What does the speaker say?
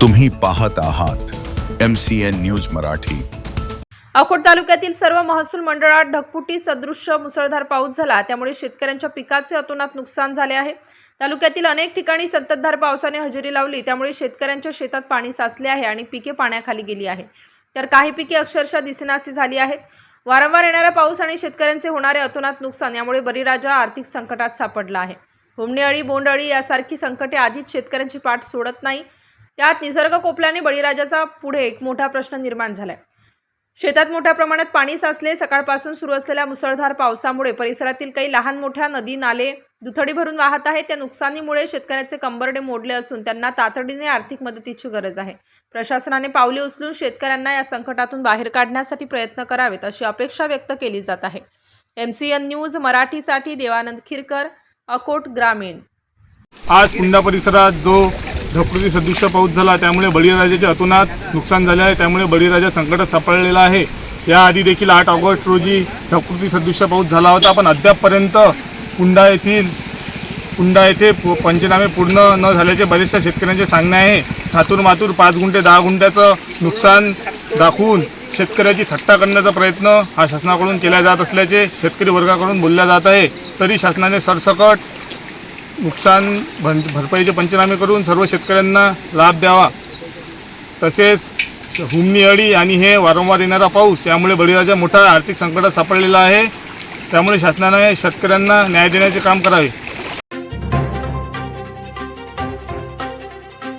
तुम्ही पाहत आहात M C N news Marathi. Akot तालुक्यातील सर्व महसूल मंडळात ढगफुटी सदृश्य मुसळधार पाऊस झाला. त्यामुळे शेतकऱ्यांच्या पिकाचे अतोनात नुकसान झाले आहे. तालुक्यातील अनेक ठिकाणी संततधार पावसाने हजेरी लावली. त्यामुळे शेतकऱ्यांच्या शेतात पाणी साचले आहे आणि पिके पाण्याखाली गेली आहे. तर काही पिके अक्षरशः दिसेनासी झाली आहेत. वारंवार येणारा पाऊस आणि शेतकऱ्यांचे होणारे अतोनात नुकसान यामुळे बळीराजा आर्थिक संकटात सापडला आहे. हुमणी अळी बोंडअळी यासारखी संकटे आधीच शेतकऱ्यांची पाठ सोडत नाही. त्यात निसर्ग कोपल्याने बळीराजाचा पुढे एक मोठा प्रश्न निर्माण झालाय. शेतात मोठ्या प्रमाणात पाणी साचले सकाळपासून सुरू असलेल्या मुसळधार पावसामुळे परिसरातील काही लहान मोठ्या नदी नाले दुथडी भरून वाहत आहेत. त्या नुकसानीमुळे शेतकऱ्याचे कंबरडे मोडले असून त्यांना तातडीने आर्थिक मदतीची गरज आहे. प्रशासनाने पावले उचलून शेतकऱ्यांना या संकटातून बाहेर काढण्यासाठी प्रयत्न करावेत अशी अपेक्षा व्यक्त केली जात आहे. एम सी एन न्यूज मराठीसाठी देवानंद खिरकर अकोट ग्रामीण. आज पुंडा परिसरात जो ढगफुटी सदृश्य पाऊस झाला त्यामुळे बळीराजाचे अतोनात नुकसान झाले आहे त्यामुळे बळीराजा संकटात सापडलेला आहे. याआधी देखील आठ ऑगस्ट रोजी ढगफुटी सदृश्य पाऊस झाला होता पण अद्यापपर्यंत कुंडा येथील कुंडा येथे पंचनामे पूर्ण न झाल्याचे बरेचशा शेतकऱ्यांचे सांगणे आहे. थातूर मातूर पाच गुंठे दहा गुंठ्याचं नुकसान दाखवून शेतकऱ्याची थट्टा करण्याचा प्रयत्न हा शासनाकडून केला जात असल्याचे शेतकरी वर्गाकडून बोलल्या जात आहे. तरी शासनाने सरसकट नुकसान भं भरपाईचे पंचनामे करून सर्व शेतकऱ्यांना लाभ द्यावा. तसेच हुमणी अळी आणि हे वारंवार येणारा पाऊस यामुळे बळीराजा मोठा आर्थिक संकटात सापडलेला आहे. त्यामुळे शासनाने शेतकऱ्यांना न्याय देण्याचे काम करावे.